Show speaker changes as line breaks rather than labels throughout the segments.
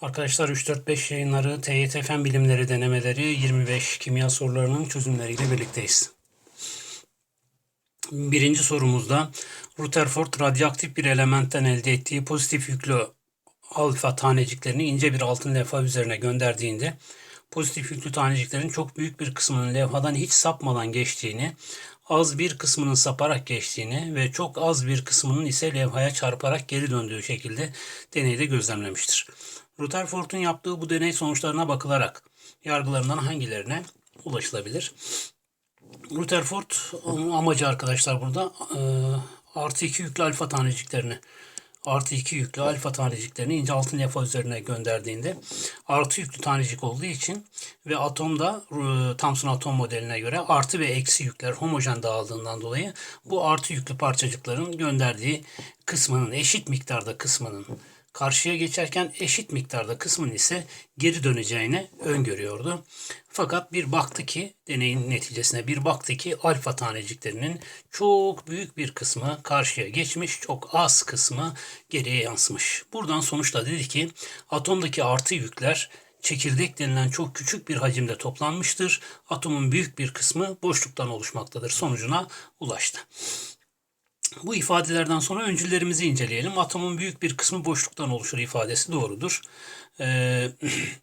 Arkadaşlar 3-4-5 yayınları TYT Bilimleri denemeleri 25 kimya sorularının çözümleriyle birlikteyiz. Birinci sorumuzda Rutherford radyoaktif bir elementten elde ettiği pozitif yüklü alfa taneciklerini ince bir altın levha üzerine gönderdiğinde pozitif yüklü taneciklerin çok büyük bir kısmının levhadan hiç sapmadan geçtiğini, az bir kısmının saparak geçtiğini ve çok az bir kısmının ise levhaya çarparak geri döndüğü şekilde deneyde gözlemlemiştir. Rutherford'un yaptığı bu deney sonuçlarına bakılarak yargılarından hangilerine ulaşılabilir? Rutherford amacı arkadaşlar burada e, artı 2 yüklü alfa taneciklerini artı 2 yüklü alfa taneciklerini ince altın levha üzerine gönderdiğinde artı yüklü tanecik olduğu için ve atomda e, Thomson atom modeline göre artı ve eksi yükler homojen dağıldığından dolayı bu artı yüklü parçacıkların gönderdiği kısmının eşit miktarda kısmının karşıya geçerken eşit miktarda kısmın ise geri döneceğini öngörüyordu. Fakat bir baktı ki deneyin neticesine bir baktı ki alfa taneciklerinin çok büyük bir kısmı karşıya geçmiş, çok az kısmı geriye yansımış. Buradan sonuçta dedi ki atomdaki artı yükler çekirdek denilen çok küçük bir hacimde toplanmıştır. Atomun büyük bir kısmı boşluktan oluşmaktadır sonucuna ulaştı. Bu ifadelerden sonra öncüllerimizi inceleyelim. Atomun büyük bir kısmı boşluktan oluşur ifadesi doğrudur. Ee,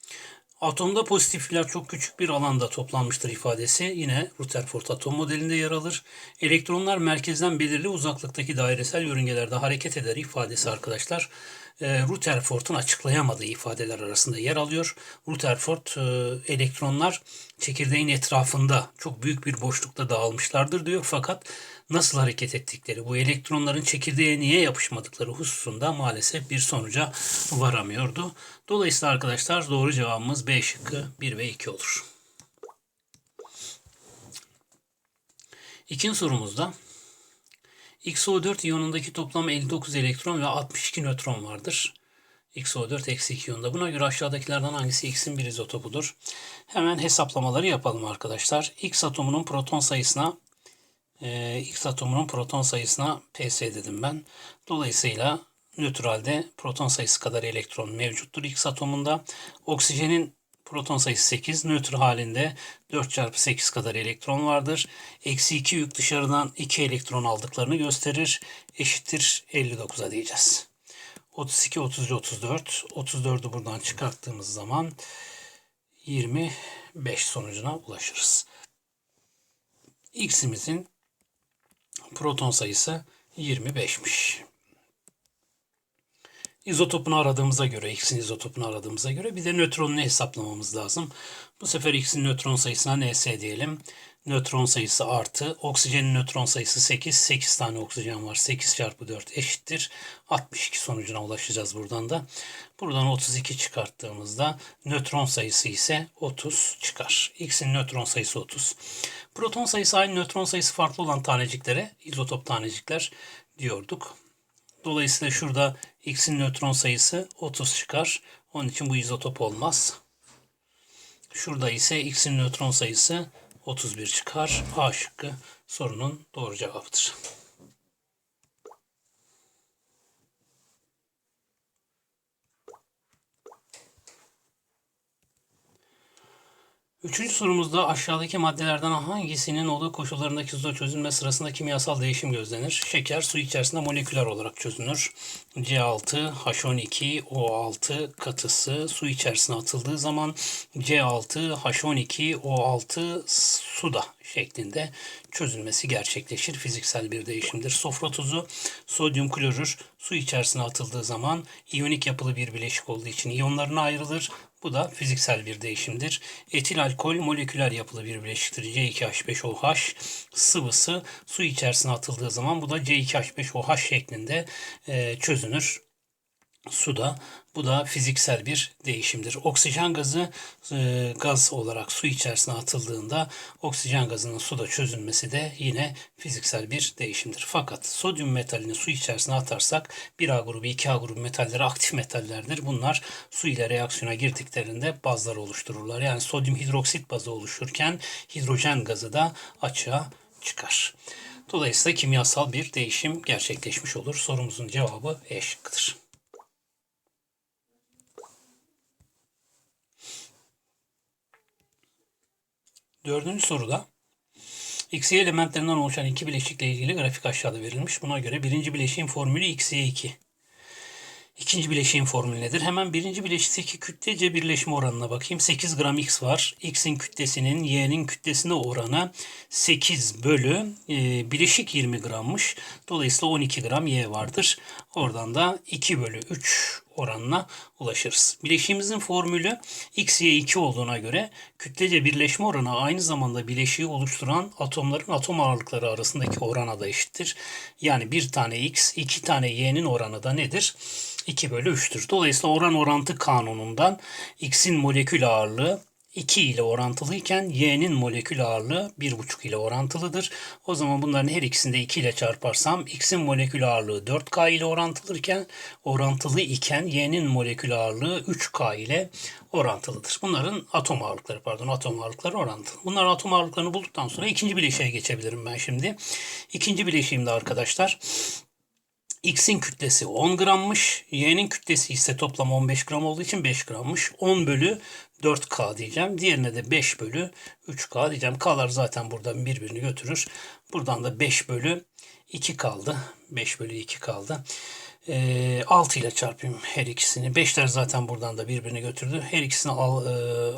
atomda pozitifler çok küçük bir alanda toplanmıştır ifadesi yine Rutherford atom modelinde yer alır. Elektronlar merkezden belirli uzaklıktaki dairesel yörüngelerde hareket eder ifadesi arkadaşlar. E, Rutherford'un açıklayamadığı ifadeler arasında yer alıyor. Rutherford e, elektronlar çekirdeğin etrafında çok büyük bir boşlukta dağılmışlardır diyor fakat nasıl hareket ettikleri, bu elektronların çekirdeğe niye yapışmadıkları hususunda maalesef bir sonuca varamıyordu. Dolayısıyla arkadaşlar doğru cevabımız B şıkkı 1 ve 2 olur. İkinci sorumuzda XO4 iyonundaki toplam 59 elektron ve 62 nötron vardır. XO4 eksi 2 iyonda. Buna göre aşağıdakilerden hangisi X'in bir izotopudur? Hemen hesaplamaları yapalım arkadaşlar. X atomunun proton sayısına e, X atomunun proton sayısına PS dedim ben. Dolayısıyla nötralde proton sayısı kadar elektron mevcuttur X atomunda. Oksijenin proton sayısı 8, nötr halinde 4 çarpı 8 kadar elektron vardır. Eksi 2 yük dışarıdan 2 elektron aldıklarını gösterir. Eşittir 59'a diyeceğiz. 32, 30, 34. 34'ü buradan çıkarttığımız zaman 25 sonucuna ulaşırız. X'imizin proton sayısı 25'miş. İzotopunu aradığımıza göre, X'in izotopunu aradığımıza göre bir de nötronunu hesaplamamız lazım. Bu sefer X'in nötron sayısına NS diyelim. Nötron sayısı artı. Oksijenin nötron sayısı 8. 8 tane oksijen var. 8 çarpı 4 eşittir. 62 sonucuna ulaşacağız buradan da. Buradan 32 çıkarttığımızda nötron sayısı ise 30 çıkar. X'in nötron sayısı 30. Proton sayısı aynı nötron sayısı farklı olan taneciklere izotop tanecikler diyorduk. Dolayısıyla şurada X'in nötron sayısı 30 çıkar. Onun için bu izotop olmaz. Şurada ise X'in nötron sayısı 31 çıkar. A şıkkı sorunun doğru cevabıdır. Üçüncü sorumuzda aşağıdaki maddelerden hangisinin olduğu koşullarındaki suda çözülme sırasında kimyasal değişim gözlenir? Şeker su içerisinde moleküler olarak çözünür. C6, H12, O6 katısı su içerisine atıldığı zaman C6, H12, O6 suda şeklinde çözülmesi gerçekleşir. Fiziksel bir değişimdir. Sofra tuzu, sodyum klorür su içerisine atıldığı zaman iyonik yapılı bir bileşik olduğu için iyonlarına ayrılır. Bu da fiziksel bir değişimdir. Etil alkol moleküler yapılı bir bileşiktir. C2H5OH sıvısı su içerisine atıldığı zaman bu da C2H5OH şeklinde e, çözünür suda. Bu da fiziksel bir değişimdir. Oksijen gazı e, gaz olarak su içerisine atıldığında oksijen gazının suda çözülmesi de yine fiziksel bir değişimdir. Fakat sodyum metalini su içerisine atarsak 1A grubu 2A grubu metalleri aktif metallerdir. Bunlar su ile reaksiyona girdiklerinde bazlar oluştururlar. Yani sodyum hidroksit bazı oluşurken hidrojen gazı da açığa çıkar. Dolayısıyla kimyasal bir değişim gerçekleşmiş olur. Sorumuzun cevabı E şıkkıdır. Dördüncü soruda XY elementlerinden oluşan iki bileşikle ilgili grafik aşağıda verilmiş. Buna göre birinci bileşiğin formülü XY2. İkinci bileşiğin formülü nedir? Hemen birinci bileşikteki kütlece birleşme oranına bakayım. 8 gram X var. X'in kütlesinin Y'nin kütlesine oranı 8 bölü e, bileşik 20 grammış. Dolayısıyla 12 gram Y vardır. Oradan da 2 bölü 3 oranına ulaşırız. Bileşiğimizin formülü XY2 olduğuna göre kütlece birleşme oranı aynı zamanda bileşiği oluşturan atomların atom ağırlıkları arasındaki orana da eşittir. Yani bir tane X, iki tane Y'nin oranı da nedir? 2 bölü 3'tür. Dolayısıyla oran orantı kanunundan X'in molekül ağırlığı 2 ile orantılıyken Y'nin molekül ağırlığı 1,5 ile orantılıdır. O zaman bunların her ikisini de 2 ile çarparsam X'in molekül ağırlığı 4K ile orantılırken orantılı iken Y'nin molekül ağırlığı 3K ile orantılıdır. Bunların atom ağırlıkları pardon atom ağırlıkları orantılı. Bunların atom ağırlıklarını bulduktan sonra ikinci bileşiğe geçebilirim ben şimdi. İkinci bileşiğimde arkadaşlar X'in kütlesi 10 grammış. Y'nin kütlesi ise toplam 15 gram olduğu için 5 grammış. 10 bölü 4K diyeceğim. Diğerine de 5 bölü 3K diyeceğim. K'lar zaten buradan birbirini götürür. Buradan da 5 bölü 2 kaldı. 5 bölü 2 kaldı. E, 6 ile çarpayım her ikisini. 5'ler zaten buradan da birbirini götürdü. Her ikisini al, e,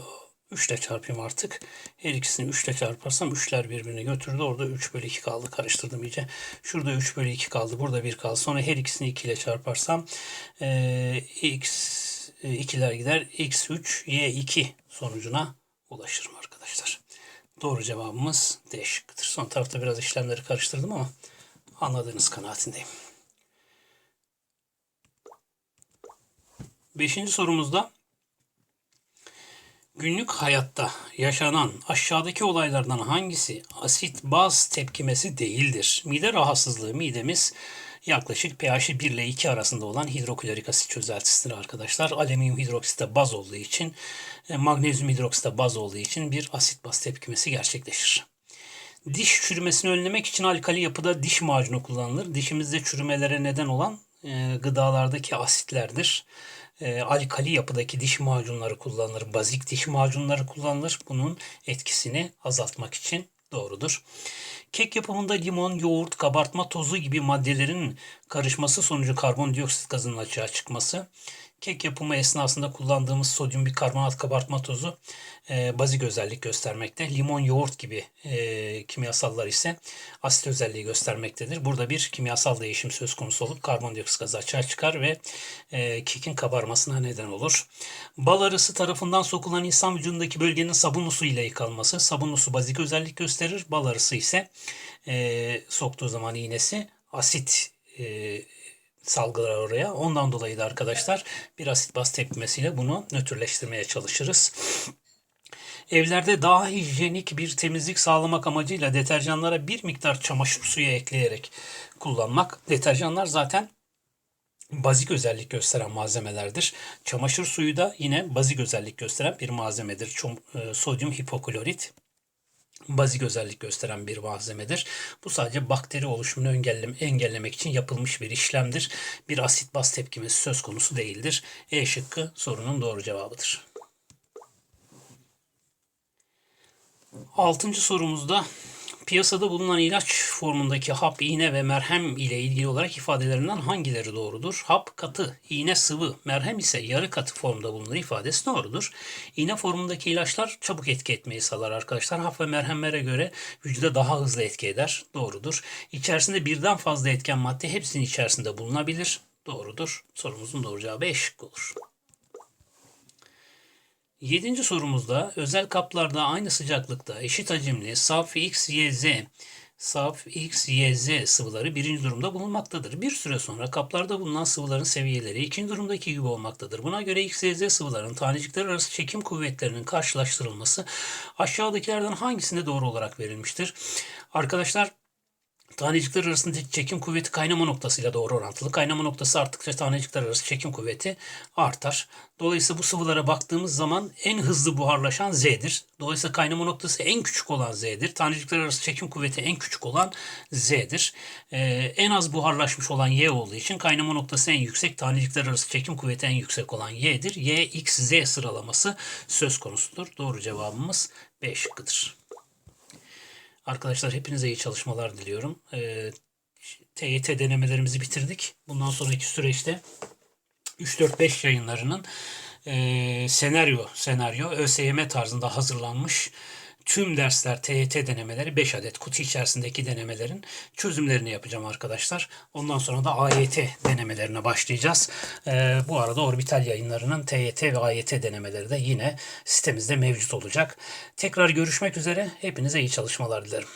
3 ile çarpayım artık. Her ikisini 3 ile çarparsam 3'ler birbirini götürdü. Orada 3 bölü 2 kaldı. Karıştırdım iyice. Şurada 3 bölü 2 kaldı. Burada 1 kaldı. Sonra her ikisini 2 ile çarparsam e, x 2'ler gider. x3 y2 sonucuna ulaşırım arkadaşlar. Doğru cevabımız D şıkkıdır. Son tarafta biraz işlemleri karıştırdım ama anladığınız kanaatindeyim. Beşinci sorumuzda Günlük hayatta yaşanan aşağıdaki olaylardan hangisi asit baz tepkimesi değildir? Mide rahatsızlığı midemiz yaklaşık pH'i 1 ile 2 arasında olan hidroklorik asit çözeltisidir arkadaşlar. Alüminyum hidroksite baz olduğu için, e, magnezyum hidroksite baz olduğu için bir asit baz tepkimesi gerçekleşir. Diş çürümesini önlemek için alkali yapıda diş macunu kullanılır. Dişimizde çürümelere neden olan e, gıdalardaki asitlerdir e, alkali yapıdaki diş macunları kullanılır. Bazik diş macunları kullanılır. Bunun etkisini azaltmak için doğrudur. Kek yapımında limon, yoğurt, kabartma tozu gibi maddelerin karışması sonucu karbondioksit gazının açığa çıkması Kek yapımı esnasında kullandığımız sodyum bikarbonat kabartma tozu e, bazik özellik göstermekte. Limon, yoğurt gibi e, kimyasallar ise asit özelliği göstermektedir. Burada bir kimyasal değişim söz konusu olup karbondioksit gazı açığa çıkar ve e, kekin kabarmasına neden olur. Bal arısı tarafından sokulan insan vücudundaki bölgenin sabunlu su ile yıkanması. Sabunlu su bazik özellik gösterir. Bal arısı ise e, soktuğu zaman iğnesi asit e, salgılar oraya. Ondan dolayı da arkadaşlar bir asit baz tepkimesiyle bunu nötrleştirmeye çalışırız. Evlerde daha hijyenik bir temizlik sağlamak amacıyla deterjanlara bir miktar çamaşır suyu ekleyerek kullanmak. Deterjanlar zaten bazik özellik gösteren malzemelerdir. Çamaşır suyu da yine bazik özellik gösteren bir malzemedir. E, sodyum hipoklorit bazik özellik gösteren bir malzemedir. Bu sadece bakteri oluşumunu engelleme, engellemek için yapılmış bir işlemdir. Bir asit baz tepkimesi söz konusu değildir. E şıkkı sorunun doğru cevabıdır. Altıncı sorumuzda Piyasada bulunan ilaç formundaki hap, iğne ve merhem ile ilgili olarak ifadelerinden hangileri doğrudur? Hap katı, iğne sıvı, merhem ise yarı katı formda bulunur ifadesi doğrudur. İğne formundaki ilaçlar çabuk etki etmeyi sağlar arkadaşlar. Hap ve merhemlere göre vücuda daha hızlı etki eder. Doğrudur. İçerisinde birden fazla etken madde hepsinin içerisinde bulunabilir. Doğrudur. Sorumuzun doğru cevabı eşlik olur. Yedinci sorumuzda özel kaplarda aynı sıcaklıkta eşit hacimli saf X, Y, Z saf X, Y, Z sıvıları birinci durumda bulunmaktadır. Bir süre sonra kaplarda bulunan sıvıların seviyeleri ikinci durumdaki gibi olmaktadır. Buna göre X, Y, Z sıvıların tanecikler arası çekim kuvvetlerinin karşılaştırılması aşağıdakilerden hangisinde doğru olarak verilmiştir? Arkadaşlar Tanecikler arasındaki çekim kuvveti kaynama noktasıyla doğru orantılı. Kaynama noktası arttıkça tanecikler arası çekim kuvveti artar. Dolayısıyla bu sıvılara baktığımız zaman en hızlı buharlaşan Z'dir. Dolayısıyla kaynama noktası en küçük olan Z'dir. Tanecikler arası çekim kuvveti en küçük olan Z'dir. Ee, en az buharlaşmış olan Y olduğu için kaynama noktası en yüksek, tanecikler arası çekim kuvveti en yüksek olan Y'dir. Y, X, Z sıralaması söz konusudur. Doğru cevabımız B şıkkıdır. Arkadaşlar hepinize iyi çalışmalar diliyorum. Ee, TYT denemelerimizi bitirdik. Bundan sonraki süreçte 3-4-5 yayınlarının eee, senaryo senaryo ÖSYM tarzında hazırlanmış tüm dersler TYT denemeleri 5 adet kutu içerisindeki denemelerin çözümlerini yapacağım arkadaşlar. Ondan sonra da AYT denemelerine başlayacağız. Eee, bu arada Orbital yayınlarının TYT ve AYT denemeleri de yine sitemizde mevcut olacak. Tekrar görüşmek üzere. Hepinize iyi çalışmalar dilerim.